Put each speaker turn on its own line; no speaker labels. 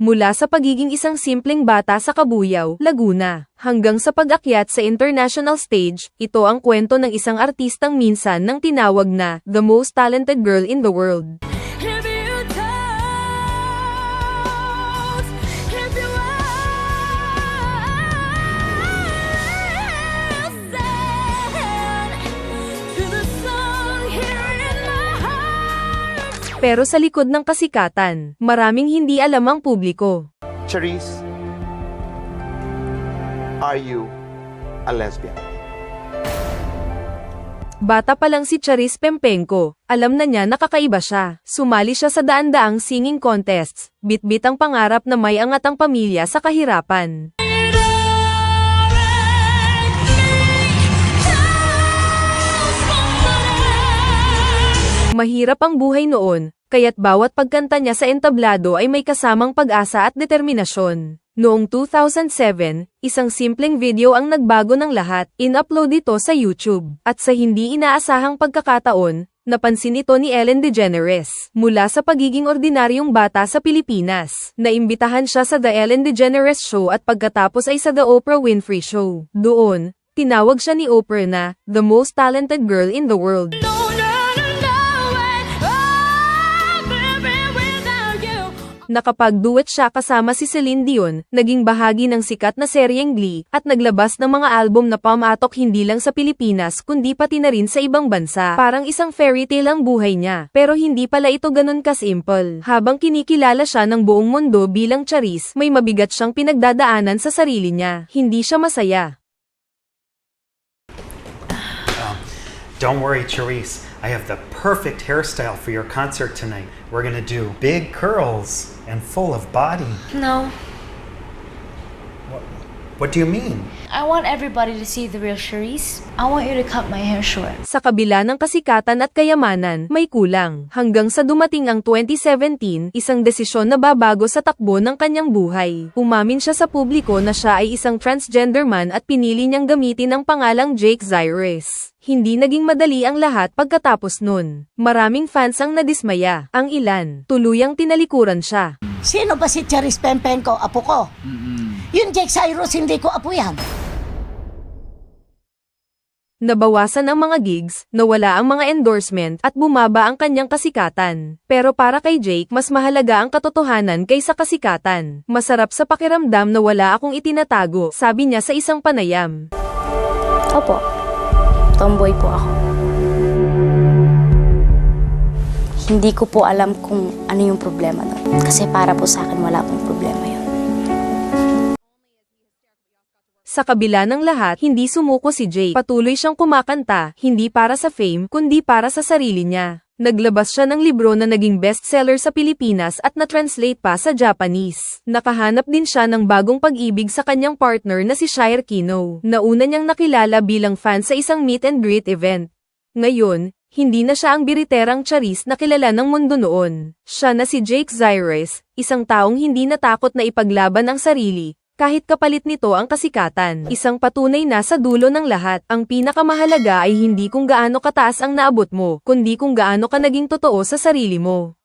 Mula sa pagiging isang simpleng bata sa Kabuyaw, Laguna, hanggang sa pag-akyat sa international stage, ito ang kwento ng isang artistang minsan nang tinawag na the most talented girl in the world. Pero sa likod ng kasikatan, maraming hindi alam ang publiko.
Charisse, are you a lesbian?
Bata pa lang si Charis Pempenko, alam na niya nakakaiba siya. Sumali siya sa daan-daang singing contests, bit-bit ang pangarap na may angat ang pamilya sa kahirapan. Mahirap ang buhay noon, kaya't bawat pagkanta niya sa entablado ay may kasamang pag-asa at determinasyon. Noong 2007, isang simpleng video ang nagbago ng lahat, in-upload ito sa YouTube, at sa hindi inaasahang pagkakataon, napansin ito ni Ellen DeGeneres. Mula sa pagiging ordinaryong bata sa Pilipinas, naimbitahan siya sa The Ellen DeGeneres Show at pagkatapos ay sa The Oprah Winfrey Show. Doon, tinawag siya ni Oprah na, the most talented girl in the world.
No,
Nakapag-duet siya kasama si Celine Dion, naging bahagi ng sikat na seryeng Glee, at naglabas ng mga album na pamatok hindi lang sa Pilipinas kundi pati na rin sa ibang bansa. Parang isang fairy tale ang buhay niya, pero hindi pala ito ganun kasimple. Habang kinikilala siya ng buong mundo bilang Charis, may mabigat siyang pinagdadaanan sa sarili niya. Hindi siya masaya.
Don't worry, Charisse. I have the perfect hairstyle for your concert tonight. We're gonna do big curls and full of body.
No,
What do you mean?
I want everybody to see the real Charisse. I want you to cut my hair short.
Sa kabila ng kasikatan at kayamanan, may kulang. Hanggang sa dumating ang 2017, isang desisyon na babago sa takbo ng kanyang buhay. Umamin siya sa publiko na siya ay isang transgender man at pinili niyang gamitin ang pangalang Jake Zyrus. Hindi naging madali ang lahat pagkatapos nun. Maraming fans ang nadismaya. Ang ilan, tuluyang tinalikuran siya.
Sino ba si Charis Pempenko? Apo ko. Yung Jake Cyrus, hindi ko apo yan.
Nabawasan ang mga gigs, nawala ang mga endorsement at bumaba ang kanyang kasikatan. Pero para kay Jake, mas mahalaga ang katotohanan kaysa kasikatan. Masarap sa pakiramdam na wala akong itinatago, sabi niya sa isang panayam.
Opo, tomboy po ako. Hindi ko po alam kung ano yung problema nun. Kasi para po sa akin wala pong problema yun.
Sa kabila ng lahat, hindi sumuko si Jake. Patuloy siyang kumakanta, hindi para sa fame, kundi para sa sarili niya. Naglabas siya ng libro na naging bestseller sa Pilipinas at na-translate pa sa Japanese. Nakahanap din siya ng bagong pag-ibig sa kanyang partner na si Shire Kino, na una niyang nakilala bilang fan sa isang meet and greet event. Ngayon, hindi na siya ang biriterang charis na kilala ng mundo noon. Siya na si Jake Zyrus, isang taong hindi natakot na ipaglaban ang sarili, kahit kapalit nito ang kasikatan. Isang patunay na sa dulo ng lahat, ang pinakamahalaga ay hindi kung gaano kataas ang naabot mo, kundi kung gaano ka naging totoo sa sarili mo.